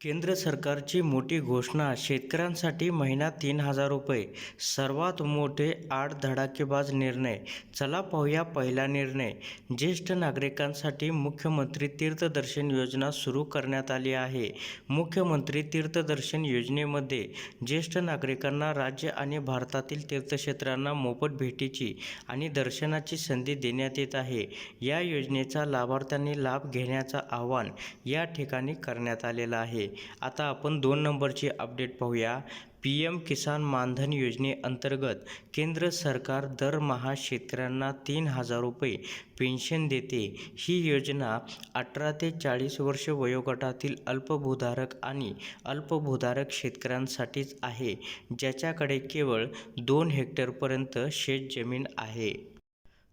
केंद्र सरकारची मोठी घोषणा शेतकऱ्यांसाठी महिना तीन हजार रुपये सर्वात मोठे आठ धडाकेबाज निर्णय. चला पाहूया पहिला निर्णय. ज्येष्ठ नागरिकांसाठी मुख्यमंत्री तीर्थदर्शन योजना सुरू करण्यात आली आहे. मुख्यमंत्री तीर्थदर्शन योजनेमध्ये ज्येष्ठ नागरिकांना राज्य आणि भारतातील तीर्थक्षेत्रांना मोफत भेटीची आणि दर्शनाची संधी देण्यात येत आहे. या योजनेचा लाभार्थ्यांनी लाभ घेण्याचं आवाहन या ठिकाणी करण्यात आलेलं आहे. आता आपण दोन नंबरचे अपडेट पाहूया. पी एम किसान मानधन योजनेअंतर्गत केंद्र सरकार दरमहा शेतकऱ्यांना तीन हजार रुपये पेन्शन देते. ही योजना अठरा ते चाळीस वर्ष वयोगटातील अल्पभूधारक आणि अल्पभूधारक शेतकऱ्यांसाठीच आहे ज्याच्याकडे केवळ दोन हेक्टरपर्यंत शेतजमीन आहे.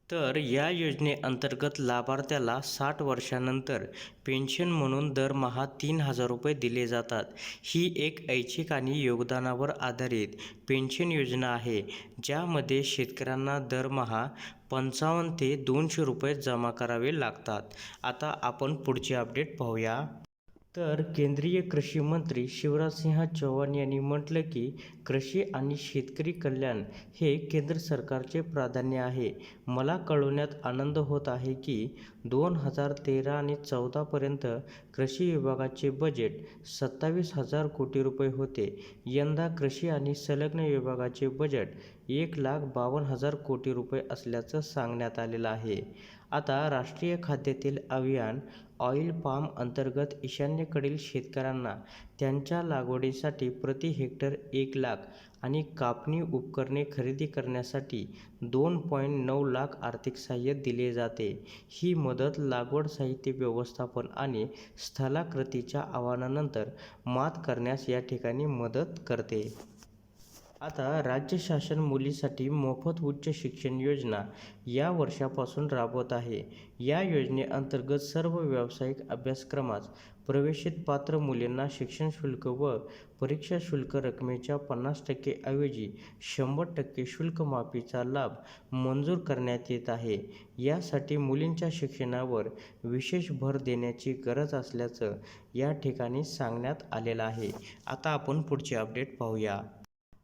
तर या योजनेअंतर्गत लाभार्थ्याला साठ वर्षानंतर पेन्शन म्हणून दरमहा तीन हजार रुपये दिले जातात. ही एक ऐच्छिक आणि योगदानावर आधारित पेन्शन योजना आहे ज्यामध्ये शेतकऱ्यांना दरमहा पंचावन्न ते दोनशे रुपये जमा करावे लागतात. आता आपण पुढची अपडेट पाहूया. तर केंद्रीय कृषी मंत्री शिवराजसिंह चौहान यांनी म्हटलं की कृषी आणि शेतकरी कल्याण हे केंद्र सरकारचे प्राधान्य आहे. मला कळवण्यात आनंद होत आहे की दोन हजार तेरा आणि चौदापर्यंत कृषी विभागाचे बजेट सत्तावीस हजार कोटी रुपये होते. यंदा कृषी आणि संलग्न विभागाचे बजेट एक लाख बावन्न हजार कोटी रुपये असल्याचं सांगण्यात आलेलं आहे. आता राष्ट्रीय खाद्यतेल अभियान ऑइल पाम अंतर्गत ईशान्येकडील शेतकऱ्यांना त्यांच्या लागवडीसाठी प्रति हेक्टर एक लाख आणि कापणी उपकरणे खरेदी करण्यासाठी दोन पॉईंट नऊ लाख आर्थिक सहाय्य दिले जाते. ही मदत लागवड साहित्य व्यवस्थापन आणि स्थलाकृतीच्या आव्हानानंतर मात करण्यास या ठिकाणी मदत करते. आता राज्य शासन मुलीसाठी मोफत उच्च शिक्षण योजना या वर्षापासून राबवत आहे. या योजनेअंतर्गत सर्व व्यावसायिक अभ्यासक्रमास प्रवेशित पात्र मुलींना शिक्षण शुल्क व परीक्षा शुल्क रकमेच्या पन्नास टक्के ऐवजी शंभर टक्के शुल्कमाफीचा लाभ मंजूर करण्यात येत आहे. यासाठी मुलींच्या शिक्षणावर विशेष भर देण्याची गरज असल्याचं या ठिकाणी सांगण्यात आलेलं आहे. आता आपण पुढचे अपडेट पाहूया.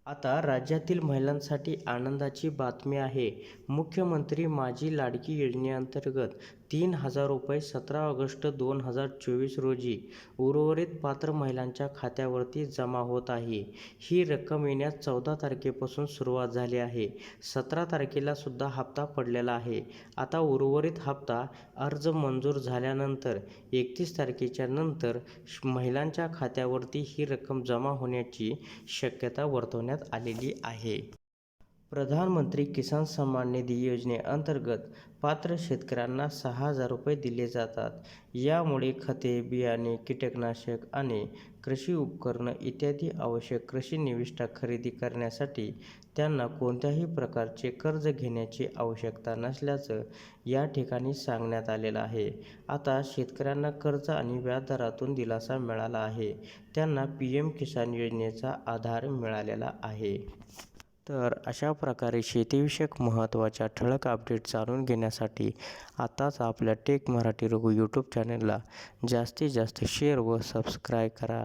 आता राज्यातील महिलांसाठी आनंदाची बातमी आहे. मुख्यमंत्री माझी लाडकी योजनेअंतर्गत तीन हजार रुपये सतरा ऑगस्ट दोन हजार चोवीस रोजी उर्वरित पात्र महिलांच्या खात्यावरती जमा होत आहे. ही रक्कम येण्यास चौदा तारखेपासून सुरुवात झाली आहे. सतरा तारखेला सुद्धा हप्ता पडलेला आहे. आता उर्वरित हप्ता अर्ज मंजूर झाल्यानंतर एकतीस तारखेच्या नंतर महिलांच्या खात्यावरती ही रक्कम जमा होण्याची शक्यता वर्तवण्यात आलेली आहे. प्रधानमंत्री किसान सन्मान निधी योजनेअंतर्गत पात्र शेतकऱ्यांना सहा हजार रुपये दिले जातात. यामुळे खते बियाणे कीटकनाशक आणि कृषी उपकरणं इत्यादी आवश्यक कृषी निविष्ठा खरेदी करण्यासाठी त्यांना कोणत्याही प्रकारचे कर्ज घेण्याची आवश्यकता नसल्याचं या ठिकाणी सांगण्यात आलेलं आहे. आता शेतकऱ्यांना कर्ज आणि व्याजदरातून दिलासा मिळाला आहे. त्यांना पी एम किसान योजनेचा आधार मिळालेला आहे. तर अशा प्रकारे शेतीविषयक महत्त्वाच्या ठळक अपडेट जाणून घेण्यासाठी आताच आपल्या टेक मराठी रघु यूट्यूब चॅनलला जास्तीत जास्त शेअर व सबस्क्राईब करा.